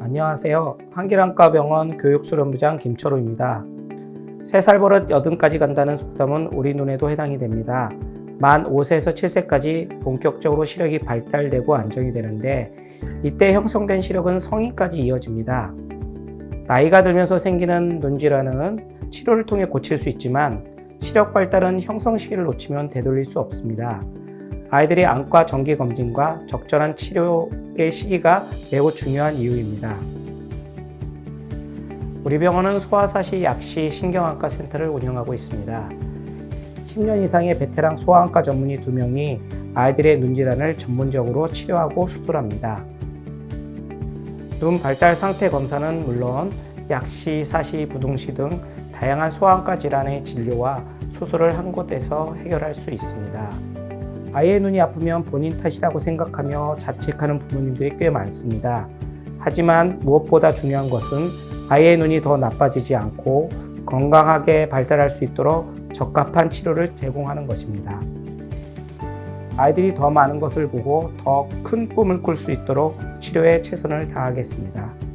안녕하세요. 한길안과병원 교육수련부장 김철우입니다. 3살 버릇 여든까지 간다는 속담은 우리 눈에도 해당이 됩니다. 만 5세에서 7세까지 본격적으로 시력이 발달되고 안정이 되는데 이때 형성된 시력은 성인까지 이어집니다. 나이가 들면서 생기는 눈질환은 치료를 통해 고칠 수 있지만 시력 발달은 형성 시기를 놓치면 되돌릴 수 없습니다. 아이들이 안과 정기 검진과 적절한 치료의 시기가 매우 중요한 이유입니다. 우리 병원은 소아사시 약시 신경안과 센터를 운영하고 있습니다. 10년 이상의 베테랑 소아안과 전문의 2명이 아이들의 눈 질환을 전문적으로 치료하고 수술합니다. 눈 발달 상태 검사는 물론 약시, 사시, 부둥시 등 다양한 소아안과 질환의 진료와 수술을 한 곳에서 해결할 수 있습니다. 아이의 눈이 아프면 본인 탓이라고 생각하며 자책하는 부모님들이 꽤 많습니다. 하지만 무엇보다 중요한 것은 아이의 눈이 더 나빠지지 않고 건강하게 발달할 수 있도록 적합한 치료를 제공하는 것입니다. 아이들이 더 많은 것을 보고 더 큰 꿈을 꿀 수 있도록 치료에 최선을 다하겠습니다.